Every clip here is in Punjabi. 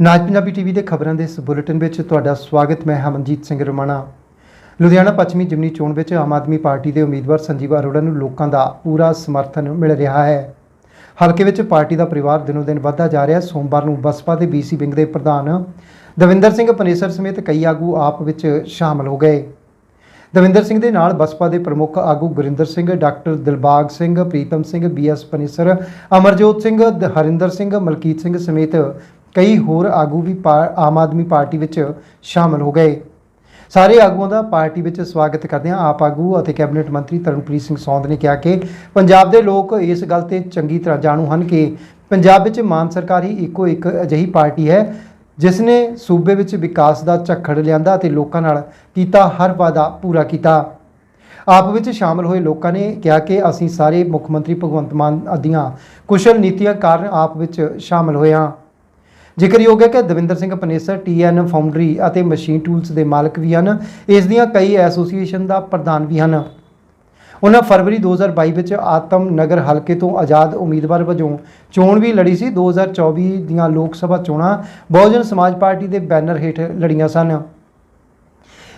ਨਾਜ ਪੰਜਾਬੀ ਟੀਵੀ ਦੇ ਖਬਰਾਂ ਦੇ ਇਸ ਬੁਲੇਟਿਨ ਵਿੱਚ ਤੁਹਾਡਾ ਸਵਾਗਤ, ਮੈਂ ਹਮਨਜੀਤ ਸਿੰਘ ਰਮਾਣਾ। ਲੁਧਿਆਣਾ ਪੱਛਮੀ ਜਿਮਨੀ ਚੋਣ ਵਿੱਚ ਆਮ ਆਦਮੀ ਪਾਰਟੀ ਦੇ ਉਮੀਦਵਾਰ ਸੰਜੀਵ ਅਰੋੜਾ ਨੂੰ ਲੋਕਾਂ ਦਾ ਪੂਰਾ ਸਮਰਥਨ ਮਿਲ ਰਿਹਾ ਹੈ। ਹਲਕੇ ਵਿੱਚ ਪਾਰਟੀ ਦਾ ਪਰਿਵਾਰ ਦਿਨੋ ਦਿਨ ਵੱਧਦਾ ਜਾ ਰਿਹਾ। ਹੈ ਸੋਮਵਾਰ ਨੂੰ ਬਸਪਾ ਦੇ ਬੀਸੀ ਵਿੰਗ ਦੇ ਪ੍ਰਧਾਨ ਦਵਿੰਦਰ ਸਿੰਘ ਪਨੇਸਰ ਸਮੇਤ ਕਈ ਆਗੂ ਆਪ ਵਿੱਚ ਸ਼ਾਮਲ ਹੋ ਗਏ। ਦਵਿੰਦਰ ਸਿੰਘ ਦੇ ਨਾਲ ਬਸਪਾ ਦੇ ਪ੍ਰਮੁੱਖ ਆਗੂ Gurinder Singh, doctor Dilbag Singh, Pritam Singh B S Panesar, Amarjot Singh ਦ- ਹਰਿੰਦਰ ਸਿੰਘ, ਮਲਕੀਤ ਸਿੰਘ ਸਮੇਤ ਕਈ ਹੋਰ ਆਗੂ ਵੀ ਪਾ- ਆਮ ਆਦਮੀ ਪਾਰਟੀ ਵਿੱਚ ਸ਼ਾਮਲ ਹੋ ਗਏ। ਸਾਰੇ ਆਗੂਆਂ ਦਾ ਪਾਰਟੀ ਵਿੱਚ ਸਵਾਗਤ ਕਰਦਿਆਂ ਆਪ ਆਗੂ ਅਤੇ ਕੈਬਨਿਟ ਮੰਤਰੀ ਤਰਨਪ੍ਰੀਤ ਸਿੰਘ ਸੌਂਦ ਨੇ ਕਿਹਾ ਕਿ ਪੰਜਾਬ ਦੇ ਲੋਕ ਇਸ ਗੱਲ ਤੇ ਚੰਗੀ ਤਰ੍ਹਾਂ ਜਾਣੂ ਹਨ ਕਿ ਪੰਜਾਬ ਵਿੱਚ ਮਾਨ ਸਰਕਾਰ ਹੀ ਇੱਕੋ ਇੱਕ ਅਜਿਹੀ ਪਾਰਟੀ ਹੈ, ਜਿਸ ਨੇ ਸੂਬੇ ਵਿੱਚ ਵਿਕਾਸ ਦਾ ਝੱਖੜ ਲਿਆਂਦਾ ਅਤੇ ਲੋਕਾਂ ਨਾਲ ਕੀਤਾ, ਹਰ ਵਾਅਦਾ ਪੂਰਾ ਕੀਤਾ। ਆਪ ਵਿੱਚ ਸ਼ਾਮਲ ਹੋਏ ਲੋਕਾਂ ਨੇ ਕਿਹਾ ਕਿ ਅਸੀਂ ਸਾਰੇ ਮੁੱਖ ਮੰਤਰੀ ਭਗਵੰਤ ਮਾਨ ਦੀਆਂ ਕੁਸ਼ਲ ਨੀਤੀਆਂ ਕਾਰਨ ਆਪ ਵਿੱਚ ਸ਼ਾਮਲ ਹੋਏ ਹਾਂ। ਜ਼ਿਕਰਯੋਗ ਹੈ ਕਿ ਦਵਿੰਦਰ ਸਿੰਘ ਪਨੇਸਰ ਟੀਐਨ ਫਾਊਂਡਰੀ ਅਤੇ ਮਸ਼ੀਨ ਟੂਲਸ ਦੇ ਮਾਲਕ ਵੀ ਹਨ। ਇਸ ਦੀਆਂ ਕਈ ਐਸੋਸੀਏਸ਼ਨ ਦਾ ਪ੍ਰਧਾਨ ਵੀ ਹਨ। ਉਹਨਾਂ ਫਰਵਰੀ 2022 ਵਿੱਚ ਆਤਮ ਨਗਰ ਹਲਕੇ ਤੋਂ ਆਜ਼ਾਦ ਉਮੀਦਵਾਰ ਵਜੋਂ ਚੋਣ ਵੀ ਲੜੀ ਸੀ। 2024 ਦੀਆਂ ਲੋਕ ਸਭਾ ਚੋਣਾਂ ਬਹੁਜਨ ਸਮਾਜ ਪਾਰਟੀ ਦੇ ਬੈਨਰ ਹੇਠ ਲੜੀਆਂ ਸਨ।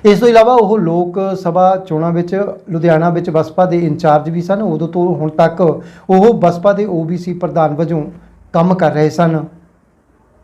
ਇਸ ਤੋਂ ਇਲਾਵਾ ਉਹ ਲੋਕ ਸਭਾ ਚੋਣਾਂ ਵਿੱਚ ਲੁਧਿਆਣਾ ਵਿੱਚ ਬਸਪਾ ਦੇ ਇੰਚਾਰਜ ਵੀ ਸਨ। ਉਦੋਂ ਤੋਂ ਹੁਣ ਤੱਕ ਉਹ ਬਸਪਾ ਦੇ ਓਬੀਸੀ ਪ੍ਰਧਾਨ ਵਜੋਂ ਕੰਮ ਕਰ ਰਹੇ ਸਨ।